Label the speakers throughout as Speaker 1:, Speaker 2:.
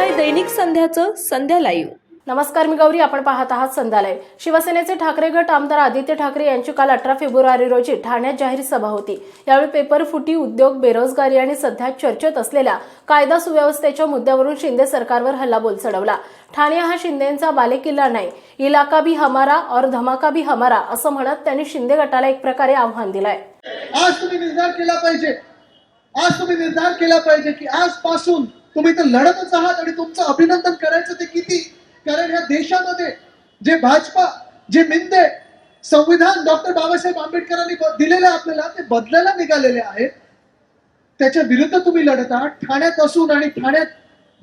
Speaker 1: दैनिक संध्याचं संध्या live.
Speaker 2: नमस्कार मी गौरी. आपण पाहत आहात संध्यालय. शिवसेनेचे ठाकरे गट आमदार आदित्य ठाकरे यांची काल अठरा फेब्रुवारी रोजी ठाण्यात जाहीर सभा होती. यावेळी पेपर फुटी उद्योग बेरोजगारी आणि सध्या चर्चेत असलेल्या कायदा सुव्यवस्थेच्या मुद्द्यावरून शिंदे सरकारवर हल्लाबोल चढवला ठाणे हा शिंदेचा बालेकिल्ला नाही. इलाका भी हमारा और धमाका भी हमारा असं म्हणत त्यांनी शिंदे गटाला एक प्रकारे आव्हान दिलंय.
Speaker 3: आज तुम्ही निर्धार केला पाहिजे. आज तुम्ही निर्धार केला पाहिजे की आजपासून तुम्ही तर लढतच आहात आणि तुमचं अभिनंदन करायचं ते किती? कारण या देशामध्ये जे भाजपा जे मिंदे संविधान डॉक्टर बाबासाहेब आंबेडकरांनी दिलेलं आपल्याला ते बदलायला निघालेले आहेत. त्याच्या विरुद्ध तुम्ही लढत आहात. ठाण्यात असून आणि ठाण्यात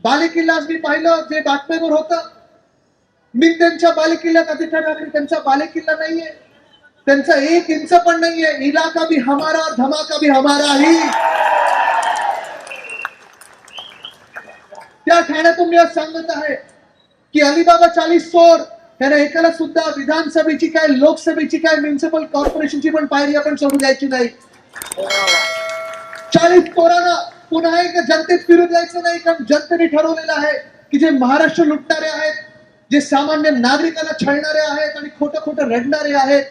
Speaker 3: बालेकिल्ला मी पाहिलं जे बातम्यांवर होतं. मिंदेंच्या बालेकिल्ल्यात आदित्य ठाकरे त्यांचा बालेकिल्ला नाहीये. त्यांचा एक इंच पण नाहीये. इलाका भी हमारा धमाका भी हमारा ही. या ठाण्यातून मी आज सांगत आहे की अलिबाबा चाळीस चोर त्याने एकाला सुद्धा विधानसभेची काय लोकसभेची काय म्युन्सिपल कॉर्पोरेशनची पण पायरी आपण सोडू द्यायची नाही. चाळीस चोरांना पुन्हा एकदा जनतेत फिरू द्यायचं नाही कारण जनतेने ठरवलेलं आहे की जे महाराष्ट्र लुटणारे आहेत जे सामान्य नागरिकांना छळणारे आहेत आणि खोटं खोटं रडणारे आहेत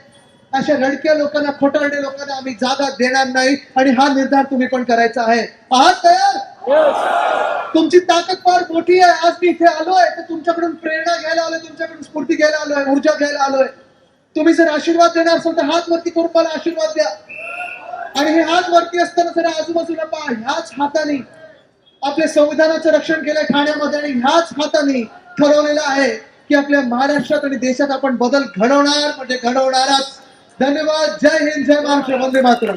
Speaker 3: अशा रडक्या लोकांना खोटारडे लोकांना आम्ही जागा देणार नाही आणि हा निर्धार तुम्ही पण करायचा आहे. आहात तयार? तुमची ताकद फार मोठी आहे. आज मी इथे आलोय तर तुमच्याकडून प्रेरणा घ्यायला आलोय तुमच्याकडून स्फूर्ती घ्यायला आलोय ऊर्जा घ्यायला आलोय. तुम्ही जर आशीर्वाद देणार असाल तर हात वरती करून मला आशीर्वाद द्या. आणि हे हात वरती असताना जरा आजूबाजूला पहा ह्याच हाताने आपल्या संविधानाचं रक्षण केलंय ठाण्यामध्ये आणि ह्याच हाताने ठरवलेलं आहे की आपल्या महाराष्ट्रात आणि देशात आपण बदल घडवणार म्हणजे घडवणारच. धन्यवाद. जय हिंद जय महाराष्ट्र. वंदे मातरम.